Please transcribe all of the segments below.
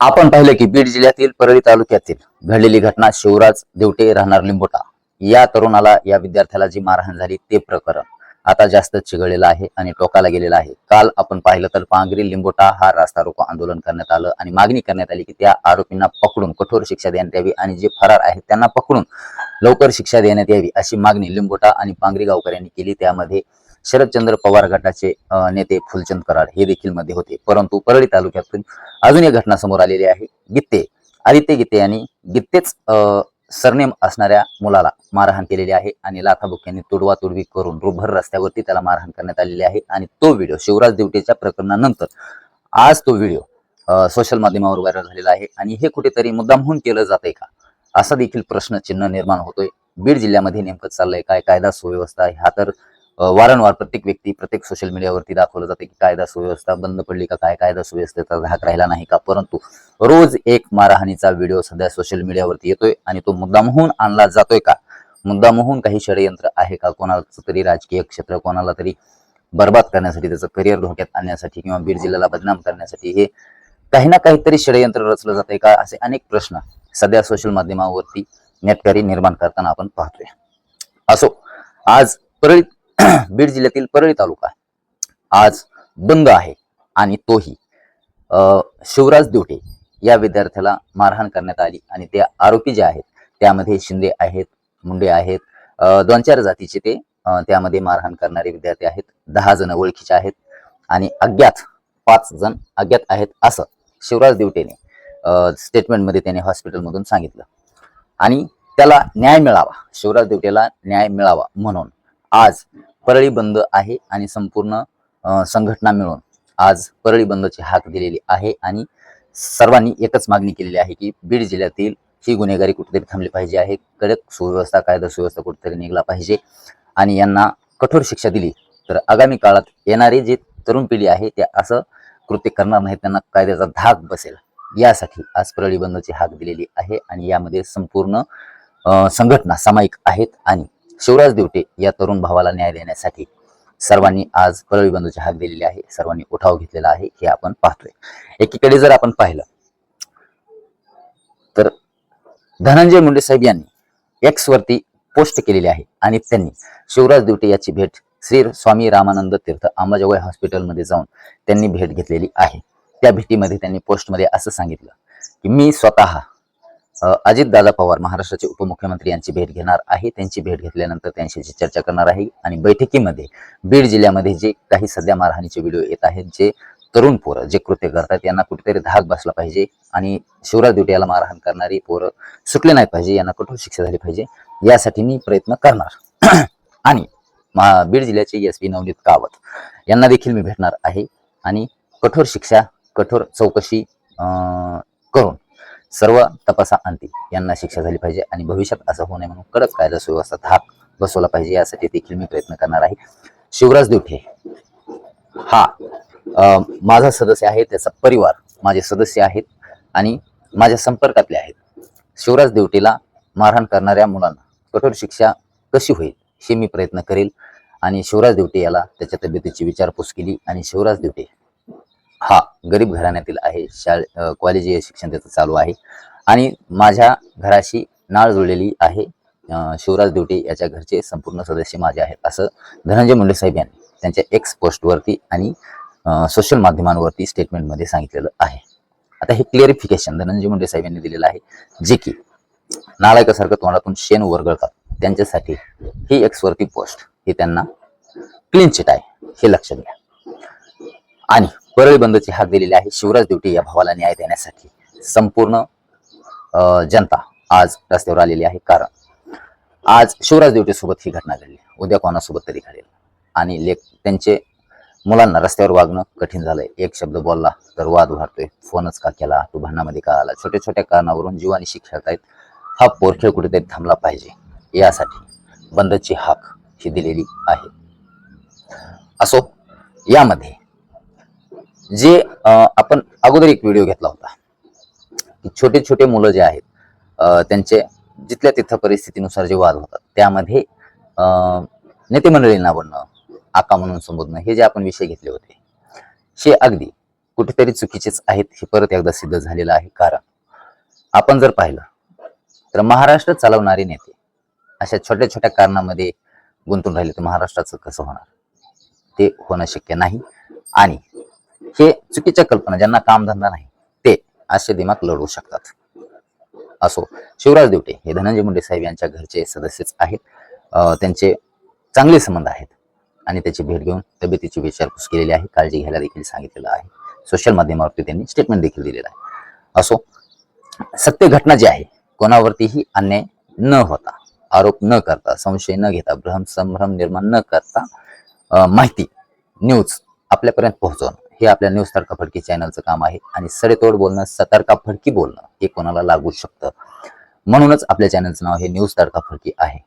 आपण पाहिलं की बीड जिल्ह्यातील परळी तालुक्यातील घडलेली घटना शिवराज देवटे राहणार लिंबोटा या तरुणाला या विद्यार्थ्याला जी मारहाण झाली ते प्रकरण आता जास्त चिघळलेलं आहे आणि टोकाला गेलेलं आहे. काल आपण पाहिलं तर पांगरी लिंबोटा हा रास्ता रोको आंदोलन करण्यात आलं आणि मागणी करण्यात आली की त्या आरोपींना पकडून कठोर शिक्षा देण्यात यावी आणि जे फरार आहेत त्यांना पकडून लवकर शिक्षा देण्यात यावी अशी मागणी लिंबोटा आणि पांगरी गावकऱ्यांनी केली. त्यामध्ये शरदचंद्र पवार गटाचे नेते फुलचंद कराड हे देखील मध्ये होते. परंतु परळी तालुक्यातून अजून एक घटना समोर आलेली आहे. गित्ते आदित्य गित्ते यांनी गित्तेच अं, सरनेम असणाऱ्या मुलाला मारहाण केलेली आहे आणि लाथाबुक्यांनी तुडवातुडवी करून रुभर रस्त्यावरती त्याला मारहाण करण्यात आलेली आहे. आणि तो व्हिडिओ शिवराज देवटेच्या प्रकरणानंतर आज तो व्हिडिओ सोशल माध्यमावर व्हायरल झालेला आहे. आणि हे कुठेतरी मुद्दामहून केलं जातंय का? असा देखील प्रश्न चिन्ह निर्माण होतोय. बीड जिल्ह्यामध्ये नेमकं चाललंय काय? कायदा सुव्यवस्था हा तर वारंवार प्रत्येक व्यक्ती प्रत्येक सोशल मीडियावरती दाखवलं जाते की कायदा सुव्यवस्था बंद पडली का काय? कायदा सुव्यवस्थेचा धाक राहिला नाही का? परंतु रोज एक मारहाणीचा व्हिडिओ सध्या सोशल मीडियावरती येतोय आणि तो मुद्दामहून आणला जातोय का? मुद्दामहून काही षडयंत्र आहे का? कोणाचं तरी राजकीय क्षेत्र कोणाला तरी बर्बाद करण्यासाठी त्याचं करिअर धोक्यात आणण्यासाठी किंवा बीड जिल्ह्याला बदनाम करण्यासाठी हे काही ना काहीतरी षडयंत्र रचलं जाते का? असे अनेक प्रश्न सध्या सोशल माध्यमावरती नेटकरी निर्माण करताना आपण पाहतोय. असो आज परळीत बीड जिल्ह्यातील परळी तालुका आज बंद आहे आणि तोही शिवराज देवटे या विद्यार्थ्याला मारहाण करण्यात आली आणि ते आरोपी जे आहेत त्यामध्ये शिंदे आहेत मुंडे आहेत दोन चार जातीचे ते त्यामध्ये मारहाण करणारे विद्यार्थी आहेत दहा जण ओळखीचे आहेत आणि अज्ञात पाच जण अज्ञात आहेत असं शिवराज दिवटेने स्टेटमेंटमध्ये त्याने हॉस्पिटलमधून सांगितलं. आणि त्याला न्याय मिळावा शिवराज देवटेला न्याय मिळावा म्हणून आज परळी बंद आहे आणि संपूर्ण संघटना मिळून आज परळी बंदची हाक दिलेली आहे आणि सर्वांनी एकच मागणी केलेली आहे की बीड जिल्ह्यातील ही गुन्हेगारी कुठेतरी थांबली पाहिजे आहे. कडक सुव्यवस्था कायदा सुव्यवस्था कुठेतरी निघला पाहिजे आणि यांना कठोर शिक्षा दिली. तर आगामी काळात येणारी जी तरुण पिढी आहे त्या असं कृत्य करणार नाहीत त्यांना कायद्याचा धाक बसेल. यासाठी आज परळी बंदची हाक दिलेली आहे आणि यामध्ये संपूर्ण संघटना सामायिक आहेत आणि शिवराज देवटे या तरुण भावाला न्याय देण्यासाठी सर्वांनी आज परळी बंधूची हाक दिलेली आहे. सर्वांनी उठाव घेतलेला आहे. हे आपण पाहतोय. एकीकडे जर आपण पाहिलं तर धनंजय मुंडे साहेब यांनी एक्स वरती पोस्ट केलेली आहे आणि त्यांनी शिवराज दिवटे याची भेट श्री स्वामी रामानंद तीर्थ अंबाजोगाई हॉस्पिटलमध्ये जाऊन त्यांनी भेट घेतलेली आहे. त्या भेटीमध्ये त्यांनी पोस्टमध्ये असं सांगितलं की मी स्वतः अजितदादा पवार महाराष्ट्राचे उपमुख्यमंत्री यांची भेट घेणार आहे. त्यांची भेट घेतल्यानंतर त्यांच्याशी चर्चा करणार आहे आणि बैठकीमध्ये बीड जिल्ह्यामध्ये जे काही सध्या मारहाणीचे व्हिडिओ येत आहेत जे तरुण पोरं जे कृत्य करतात यांना कुठेतरी धाक बसला पाहिजे आणि शिवराज दुटियाला याला मारहाण करणारी पोरं सुटले नाही पाहिजे यांना कठोर शिक्षा झाली पाहिजे यासाठी मी प्रयत्न करणार. आणि महा- बीड जिल्ह्याचे एस पी नवनीत कावत यांना देखील मी भेटणार आहे आणि कठोर शिक्षा कठोर चौकशी करून सर्व तपासा अंती. यांना शिक्षा झाली पाहिजे आणि भविष्यात असं होऊ नये म्हणून कडक कायदा सुव्यवस्था धाक बसवला पाहिजे. यासाठी देखील मी प्रयत्न करणार आहे. शिवराज दिवठे हा अं, माझा सदस्य आहे त्याचा परिवार माझे सदस्य आहेत आणि माझ्या संपर्कातले आहेत. शिवराज देवटेला मारहाण करणाऱ्या मुलांना कठोर शिक्षा कशी होईल हे मी प्रयत्न करेल. आणि शिवराज देवटे याला त्याच्या तब्येतीची विचारपूस केली आणि शिवराज देवटे हा गरीब घराण्यातील आहे. शाळे कॉलेजीय शिक्षण त्याचं चालू आहे. आणि माझ्या घराशी नाळ जुळलेली आहे. शिवराज देवटे याच्या घरचे संपूर्ण सदस्य माझे आहेत. असं धनंजय मुंडे साहेब यांनी त्यांच्या एक्स पोस्टवरती आणि सोशल माध्यमांवरती स्टेटमेंटमध्ये सांगितलेलं आहे. आता हे क्लिअरिफिकेशन धनंजय मुंडे साहेब यांनी दिलेलं आहे. जे की नालायकासारखं तोंडातून शेण वरगळतात. त्यांच्यासाठी ही एक्स वरती पोस्ट ही त्यांना क्लीन चिट आहे. हे लक्षात घ्या. आणि परळी बंदची हाक दिलेली आहे. शिवराज देवटे या भावाला न्याय देण्यासाठी संपूर्ण जनता आज रस्त्यावर आलेली आहे. कारण आज शिवराज देवटे सोबत ही घटना घडली. उद्या कोणासोबत तरी घडेल. आणि लेख त्यांचे मुलांना रस्त्यावर वागणं कठीण झालंय. एक शब्द बोलला तर वाद वाढतोय फोनच का केला? तू भांडणामध्ये का आला? छोट्या छोट्या कारणावरून जीवानिशी खेळतायत आहेत हा पोरखेळ कुठेतरी थांबला पाहिजे. यासाठी बंदची हाक ही दिलेली आहे. असो यामध्ये जे आपण अगोदर एक व्हिडिओ घेतला होता. की छोटे छोटे मुलं जे आहेत त्यांचे जिथल्या तिथं परिस्थितीनुसार जे वाद होतात त्यामध्ये नेतेमंडळींना नेते मंडळींना बनणं आका म्हणून संबोधणं हे जे आपण विषय घेतले होते हे अगदी कुठेतरी चुकीचेच आहेत हे परत एकदा सिद्ध झालेलं आहे. कारण आपण जर पाहिलं तर महाराष्ट्र चालवणारे नेते अशा छोट्या छोट्या कारणामध्ये गुंतून राहिले तर महाराष्ट्राचं कसं होणार? ते होणं शक्य नाही. आणि हे चुकीच्या कल्पना ज्यांना कामधंदा नाही ते असे दिमाग लढवू शकतात. असो शिवराज देवटे हे धनंजय मुंडे साहेब यांच्या घरचे सदस्यच आहेत. अं, त्यांचे चांगले संबंध आहेत आणि त्याची भेट घेऊन तब्येतीची विचारपूस केलेली आहे काळजी घ्यायला देखील सांगितलेलं आहे. सोशल माध्यमावरती त्यांनी स्टेटमेंट देखील दिलेलं आहे. असो सत्य घटना जी आहे कोणावरतीही अन्याय न होता आरोप न करता संशय न घेता भ्रम संभ्रम निर्माण न करता माहिती न्यूज आपल्यापर्यंत पोहोचवणं हे आपल्या न्यूज तडका फडकी चॅनलचं काम आहे. आणि सडेतोड बोलणं सतर्का फडकी बोलणं हे कोणाला लागू शकतं? म्हणूनच आपल्या चॅनलचं नाव हे न्यूज तडका फडकी आहे.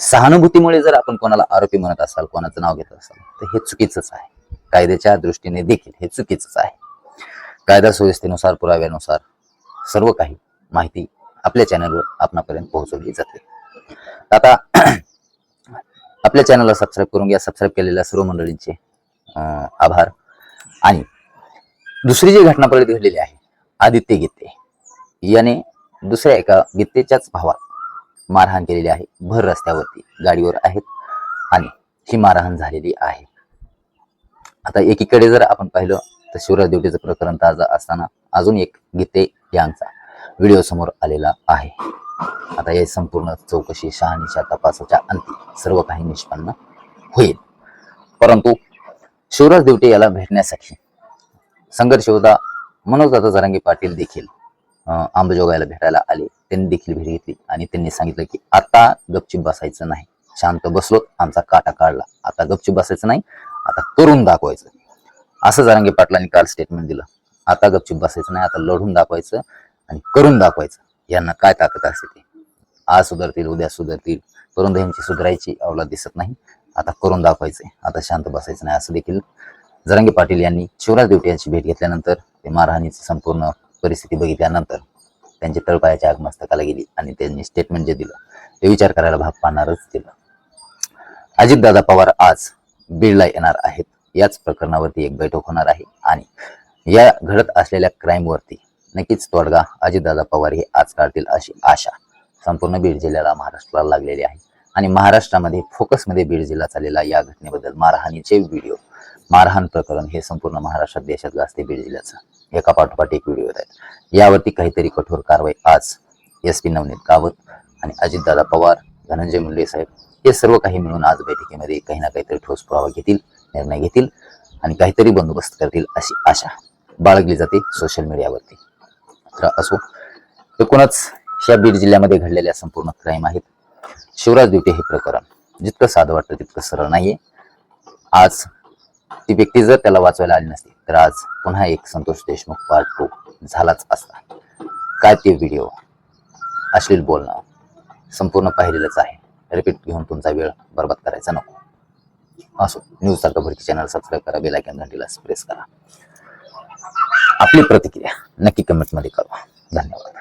सहानुभूतीमुळे जर आपण कोणाला आरोपी म्हणत असाल कोणाचं नाव घेत असाल तर हे चुकीचंच आहे. कायद्याच्या दृष्टीने देखील हे चुकीचंच आहे. कायदा सुव्यवस्थेनुसार पुराव्यानुसार सर्व काही माहिती आपल्या चॅनलवर आपणापर्यंत पोहोचवली जाते. आता आपल्या चॅनलला सबस्क्राईब करून घ्या. सबस्क्राईब केलेल्या सर्व मंडळींचे अं, आभार. आणि दुसरी जी घटना परत घडलेली आहे आदित्य गीते. याने दुसऱ्या एका गीतेच्याच भावात मारहाण केलेली आहे. भर रस्त्यावरती गाडीवर आहेत आणि ही मारहाण झालेली आहे. आता एकीकडे जर आपण पाहिलं तर शिवराज देवटेचं प्रकरण ताजा असताना अजून एक गीते यांचा व्हिडिओ समोर आलेला आहे. आता या संपूर्ण चौकशी शहानिशा तपासाच्या अंती सर्व काही निष्पन्न होईल. परंतु शिवराज देवटे याला भेटण्यासाठी संघर्ष योद्धा मनोजदादा जरांगे पाटील देखील अं, आंबेजोगाईला भेटायला आले. त्यांनी देखील भेट घेतली आणि त्यांनी सांगितलं की आता गपचिप बसायचं नाही. शांत बसलो आमचा काटा काढला. आता गपचिप बसायचं नाही आता करून दाखवायचं. असं जरांगे पाटलांनी काल स्टेटमेंट दिलं. आता गपचिप बसायचं नाही आता लढून दाखवायचं आणि करून दाखवायचं. यांना काय ताकद असते? ते आज सुधारतील उद्या सुधारतील. करून यांची सुधारायची अवला दिसत नाही. आता करून दाखवायचंय. आता शांत बसायचं नाही. असं देखील जरांगे पाटील यांनी शिवराज देवटे यांची भेट घेतल्यानंतर ते मारहाणीची संपूर्ण परिस्थिती बघितल्यानंतर त्यांची तळपायाच्या आगमस्तकाला गेली आणि त्यांनी स्टेटमेंट जे दिलं ते विचार करायला भाग पाहणारच दिलं. अजितदादा पवार आज बीडला येणार आहेत. याच प्रकरणावरती एक बैठक होणार आहे आणि या घडत असलेल्या क्राईमवरती नक्कीच तोडगा अजितदादा पवार हे आज काढतील अशी आशा संपूर्ण बीड जिल्ह्याला महाराष्ट्राला लागलेली आहे. आणि महाराष्ट्रामध्ये फोकसमध्ये बीड जिल्हा चाललेला या घटनेबद्दल मारहाणीचे व्हिडिओ. मारहाण प्रकरण हे संपूर्ण महाराष्ट्रात देशात असते बीड जिल्ह्याचं. एका पाठोपाठ एक व्हिडिओ आहेत. यावरती काहीतरी कठोर कारवाई आज एस पी नवनीत कावत आणि अजितदादा पवार धनंजय मुंडे साहेब हे सर्व काही मिळून आज बैठकीमध्ये काही ना काहीतरी ठोस पुरावा घेतील निर्णय घेतील आणि काहीतरी बंदोबस्त करतील अशी आशा बाळगली जाते सोशल मीडियावरती. तर असो एकूणच या बीड जिल्ह्यामध्ये घडलेल्या संपूर्ण क्राईम आहेत. शिवराज दिवटे हे प्रकरण जितकं साधं वाटतं तितकं सरळ नाहीये. आज ती व्यक्ती जर त्याला वाचवायला आली नसती तर आज पुन्हा एक संतोष देशमुख पार्ट टू झालाच असता. काय ते व्हिडिओ अश्लील बोलणं संपूर्ण पाहिलेलंच आहे. रिपीट घेऊन तुमचा वेळ बर्बाद करायचा नको. असो न्यूज सारखं भरती चॅनल सबस्क्राईब करा बेलायकन घंटीला प्रेस करा. आपली प्रतिक्रिया नक्की कमेंटमध्ये कळवा. धन्यवाद.